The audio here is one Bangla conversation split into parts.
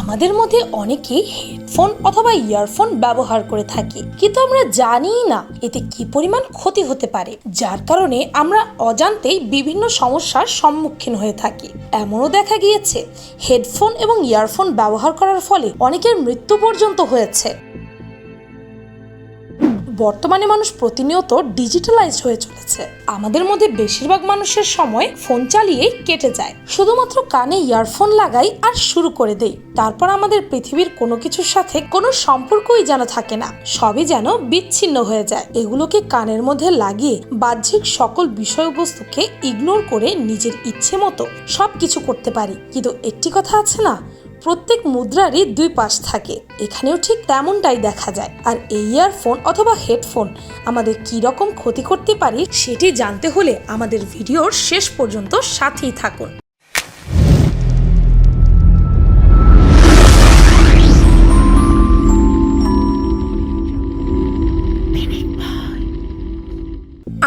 আমাদের মধ্যে অনেকেই হেডফোন অথবা ইয়ারফোন ব্যবহার করে থাকি, কিন্তু আমরা জানি না এতে কি পরিমাণ ক্ষতি হতে পারে, যার কারণে আমরা অজান্তেই বিভিন্ন সমস্যার সম্মুখীন হয়ে থাকি। এমনও দেখা গিয়েছে, হেডফোন এবং ইয়ারফোন ব্যবহার করার ফলে অনেকের মৃত্যু পর্যন্ত হয়েছে। বর্তমানে মানুষ প্রতিনিয়ত ডিজিটালাইজড হয়ে চলেছে। আমাদের মধ্যে বেশিরভাগ মানুষের সময় ফোন চালিয়েই কেটে যায়। শুধুমাত্র কানে ইয়ারফোন লাগাই আর শুরু করে দেই। তারপর আমাদের পৃথিবীর কোনো কিছুর সাথে কোনো সম্পর্কই যেন থাকে না। সবই যেন বিচ্ছিন্ন হয়ে যায়। এগুলোকে কানের মধ্যে লাগিয়ে বাহ্যিক সকল বিষয়বস্তুকে ইগনোর করে নিজের ইচ্ছে মতো সব কিছু করতে পারি। কিন্তু একটি কথা আছে না? প্রত্যেক মুদ্রারই দুই পাশ থাকে। এখানেও ঠিক তেমনটাই দেখা যায়। আর এই ইয়ারফোন অথবা হেডফোন আমাদের কী রকম ক্ষতি করতে পারি সেটি জানতে হলে আমাদের ভিডিওর শেষ পর্যন্ত সাথেই থাকুন।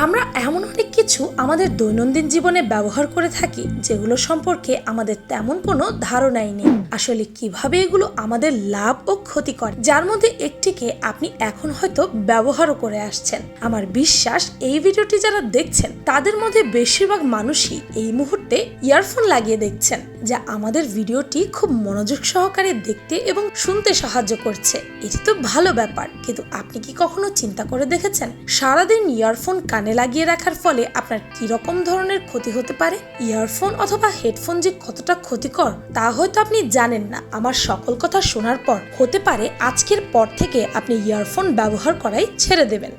আমরা এমন অনেক কিছু আমাদের দৈনন্দিন জীবনে ব্যবহার করে থাকি, যেগুলো সম্পর্কে আমাদের তেমন কোনো ধারণাই নেই। আসলে কীভাবে এগুলো আমাদের লাভ ও ক্ষতি করে যার মধ্যে একটিকে আপনি এখন হয়তো ব্যবহারও করে আসছেন। আমার বিশ্বাস, এই ভিডিওটি যারা দেখছেন, তাদের মধ্যে বেশিরভাগ মানুষই এই মুহূর্তে ইয়ারফোন লাগিয়ে দেখছেন, যা আমাদের ভিডিওটি খুব মনোযোগ সহকারে দেখতে এবং শুনতে সাহায্য করছে। এটি তো ভালো ব্যাপার, কিন্তু আপনি কি কখনো চিন্তা করে দেখেছেন? সারাদিন ইয়ারফোন কানে লাগিয়ে রাখার ফলে আপনার কি রকম ধরনের ক্ষতি হতে পারে? ইয়ারফোন অথবা হেডফোন যে কতটা ক্ষতিকর, তা হয়তো আপনি জানেন না। আমার সকল কথা শোনার পর হতে পারে আজকের পর থেকে আপনি ইয়ারফোন ব্যবহার করাই ছেড়ে দেবেন।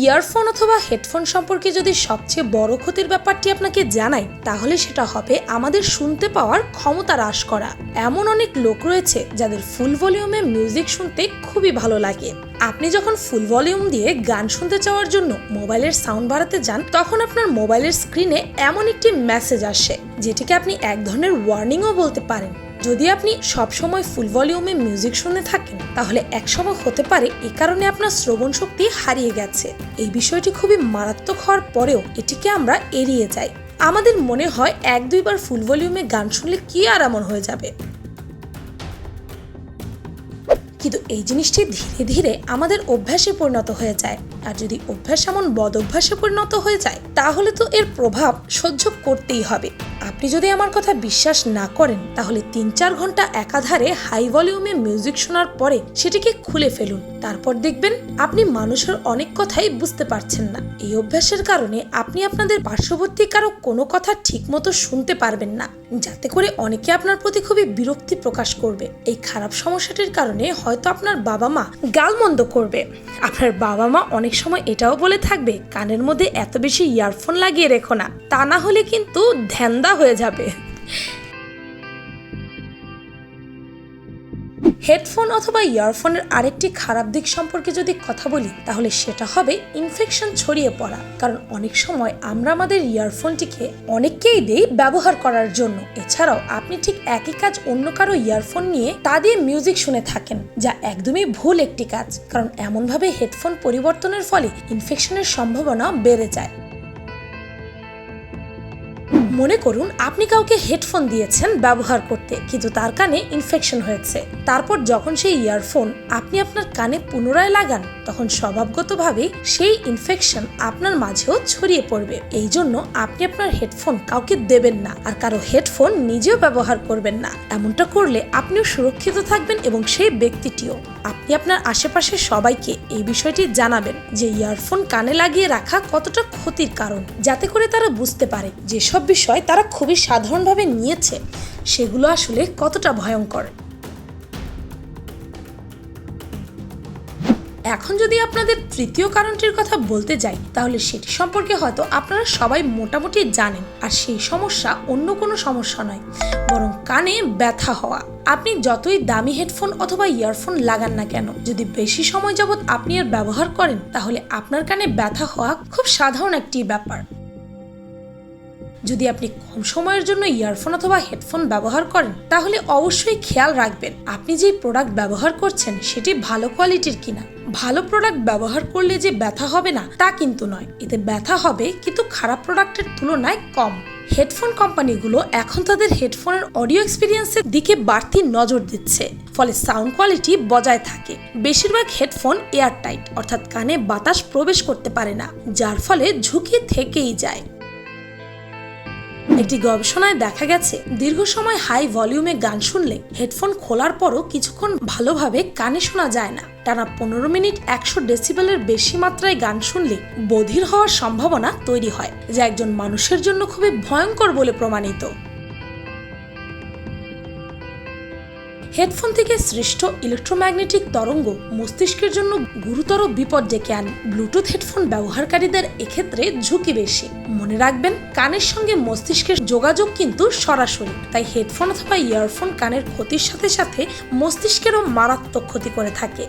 ইয়ারফোন অথবা হেডফোন সম্পর্কে যদি সবচেয়ে বড় ক্ষতির ব্যাপারটি আপনাকে জানাই তাহলে সেটা হবে আমাদের শুনতে পাওয়ার ক্ষমতা হ্রাস করা। এমন অনেক লোক রয়েছে যাদের ফুল ভলিউমে মিউজিক শুনতে খুবই ভালো লাগে। আপনি যখন ফুল ভলিউম দিয়ে গান শুনতে চাওয়ার জন্য মোবাইলের সাউন্ড বাড়াতে যান, তখন আপনার মোবাইলের স্ক্রিনে এমন একটি মেসেজ আসে, যেটিকে আপনি এক ধরনের ওয়ার্নিংও বলতে পারেন। যদি আপনি সবসময় ফুল ভলিউমে মিউজিক শুনে থাকেন, তাহলে একসময় হতে পারে এ কারণে আপনার শ্রবণ শক্তি হারিয়ে গেছে। এই বিষয়টি খুবই মারাত্মক হওয়ার পরেও এটিকে আমরা এড়িয়ে যাই। আমাদের মনে হয় এক দুইবার ফুল ভলিউমে গান শুনলে কি আর এমন হয়ে যাবে? কিন্তু এই জিনিসটি ধীরে ধীরে আমাদের অভ্যাসে পরিণত হয়ে যায়। আর যদি অভ্যাস এমন বদ অভ্যাসে পরিণত হয়ে যায়, তাহলে তো এর প্রভাব সহ্য করতেই হবে। আপনি যদি আমার কথা বিশ্বাস না করেন, তাহলে তিন চার ঘণ্টা একাধারে হাই ভলিউমে মিউজিক শোনার পরে সেটিকে খুলে ফেলুন। তারপর দেখবেন আপনি মানুষের অনেক কথাই বুঝতে পারছেন না। এই অভ্যাসের কারণে আপনি আপনাদের পার্শ্ববর্তী কারও কোনো কথা ঠিকমতো শুনতে পারবেন না। যাতে করে অনেকে আপনার প্রতি খুবই বিরক্তি প্রকাশ করবে। এই খারাপ সমস্যাটির কারণে হয়তো আপনার বাবা মা গালমন্দ করবে। আপনার বাবা মা অনেক সময় এটাও বলে থাকবে, কানের মধ্যে এত বেশি ইয়ারফোন লাগিয়ে রেখো না। তা না হলে কিন্তু ধ্যানদা হয়ে যাবে। হেডফোন অথবা ইয়ারফোনের আরেকটি খারাপ দিক সম্পর্কে যদি কথা বলি, তাহলে সেটা হবে ইনফেকশন ছড়িয়ে পড়া। কারণ অনেক সময় আমরা আমাদের ইয়ারফোনটিকে অনেককেই দিই ব্যবহার করার জন্য। এছাড়াও আপনি ঠিক একই কাজ অন্য কারও ইয়ারফোন নিয়ে তা দিয়ে মিউজিক শুনে থাকেন, যা একদমই ভুল একটি কাজ। কারণ এমনভাবে হেডফোন পরিবর্তনের ফলে ইনফেকশনের সম্ভাবনা বেড়ে যায়। মনে করুন, আপনি কাউকে হেডফোন দিয়েছেন ব্যবহার করতে, কিন্তু তার কানে ইনফেকশন হয়েছে। তারপর যখন সেই ইয়ারফোন আপনি আপনার কানে পুনরায় লাগান। তখন স্বভাবগতভাবেই সেই ইনফেকশন আপনার মাঝেও ছড়িয়ে পড়বে। এই জন্য আপনি আপনার হেডফোন কাউকে দেবেন না আর কারও হেডফোন নিজেও ব্যবহার করবেন না। এমনটা করলে আপনিও সুরক্ষিত থাকবেন এবং সেই ব্যক্তিটিও। আপনি আপনার আশেপাশের সবাইকে এই বিষয়টি জানাবেন যে ইয়ারফোন কানে লাগিয়ে রাখা কতটা ক্ষতির কারণ, যাতে করে তারা বুঝতে পারে যেসব বিষয় তারা খুবই সাধারণভাবে নিয়েছে। সেগুলো আসলে কতটা ভয়ঙ্কর। এখন যদি আপনাদের তৃতীয় কারণটির কথা বলতে যাই, তাহলে সেটি সম্পর্কে হয়তো আপনারা সবাই মোটামুটি জানেন, আর সেই সমস্যা অন্য কোনো সমস্যা নয়, বরং কানে ব্যথা হওয়া। আপনি যতই দামি হেডফোন অথবা ইয়ারফোন লাগান না কেন, যদি বেশি সময় যাবৎ আপনি এর ব্যবহার করেন, তাহলে আপনার কানে ব্যথা হওয়া খুব সাধারণ একটি ব্যাপার। যদি আপনি কম সময়ের জন্য ইয়ারফোন অথবা হেডফোন ব্যবহার করেন, তাহলে অবশ্যই খেয়াল রাখবেন আপনি যেই প্রোডাক্ট ব্যবহার করছেন সেটি ভালো কোয়ালিটির কিনা। ভালো প্রোডাক্ট ব্যবহার করলে যে ব্যথা হবে না, তা কিন্তু নয়। এতে ব্যথা হবে, কিন্তু খারাপ প্রোডাক্টের তুলনায় কম। হেডফোন কোম্পানিগুলো এখন তাদের হেডফোনের অডিও এক্সপিরিয়েন্সের দিকে বাড়তি নজর দিচ্ছে, ফলে সাউন্ড কোয়ালিটি বজায় থাকে। বেশিরভাগ হেডফোন এয়ারটাইট অর্থাৎ কানে বাতাস প্রবেশ করতে পারে না, যার ফলে ঝুঁকি থেকেই যায়। একটি গবেষণায় দেখা গেছে, দীর্ঘ সময় হাই ভলিউমে গান শুনলে হেডফোন খোলার পরও কিছুক্ষণ ভালোভাবে কানে শোনা যায় না। টানা পনেরো মিনিট একশো ডেসিবেলের বেশি মাত্রায় গান শুনলে বধির হওয়ার সম্ভাবনা তৈরি হয়, যা একজন মানুষের জন্য খুবই ভয়ঙ্কর বলে প্রমাণিত। হেডফোন থেকে সৃষ্ট ইলেকট্রোম্যাগনেটিক তরঙ্গ মস্তিষ্কের জন্য গুরুতর বিপদ ডেকে আনে। ব্লুটুথ হেডফোন ব্যবহারকারীদের এক্ষেত্রে ঝুঁকি বেশি। মনে রাখবেন, কানের সঙ্গে মস্তিষ্কের যোগাযোগ কিন্তু সরাসরি। তাই হেডফোন অথবা ইয়ারফোন কানের ক্ষতির সাথে সাথে মস্তিষ্কেরও মারাত্মক ক্ষতি করে থাকে।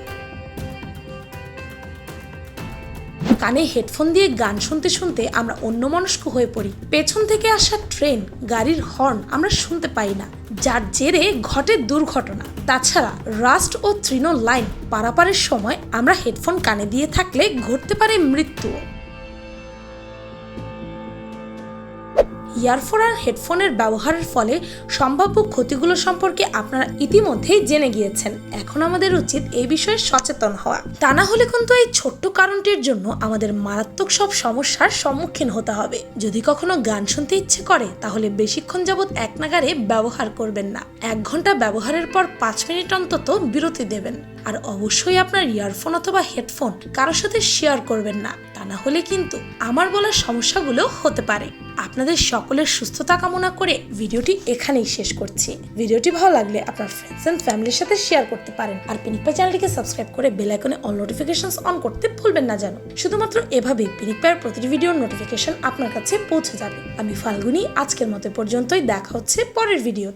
কানে হেডফোন দিয়ে গান শুনতে শুনতে আমরা অন্যমনস্ক হয়ে পড়ি। পেছন থেকে আসা ট্রেন, গাড়ির হর্ন আমরা শুনতে পাই না। যার জেরে ঘটে দুর্ঘটনা। তাছাড়া রাস্ট ও তৃণ লাইন পারাপারের সময় আমরা হেডফোন কানে দিয়ে থাকলে ঘটতে পারে মৃত্যুও। ইয়ারফোন আর হেডফোনের ব্যবহারের ফলে সম্ভাব্য ক্ষতিগুলো সম্পর্কে আপনারা ইতিমধ্যেই জেনে গিয়েছেন। এখন আমাদের উচিত এই বিষয়ে সচেতন হওয়া। তা না হলে কিন্তু এই ছোট্ট কারণটির জন্য আমাদের মারাত্মক সব সমস্যার সম্মুখীন হতে হবে। যদি কখনো গান শুনতে ইচ্ছে করে, তাহলে বেশিক্ষণ যাবৎ এক নাগারে ব্যবহার করবেন না। এক ঘণ্টা ব্যবহারের পর পাঁচ মিনিট অন্তত বিরতি দেবেন। আর অবশ্যই আপনার ইয়ারফোন অথবা হেডফোন কারোর সাথে শেয়ার করবেন না, তা না হলে কিন্তু আমার বলার সমস্যাগুলো হতে পারে। আপনাদের সকলের সুস্থতা কামনা করে ভিডিওটি এখানেই শেষ করছি। ভিডিওটি ভালো লাগলে আপনার ফ্রেন্ডস এন্ড ফ্যামিলির সাথে শেয়ার করতে পারেন। আর পিনিকপা চ্যানেলটিকে সাবস্ক্রাইব করে বেল আইকনে অল নোটিফিকেশনস অন করতে ভুলবেন না যেন। শুধুমাত্র এভাবেই পিনিকপায়ের প্রতিটি ভিডিওর নোটিফিকেশন আপনার কাছে পৌঁছে যাবে। আমি ফাল্গুনি, আজকের মতো পর্যন্তই। দেখা হচ্ছে পরের ভিডিও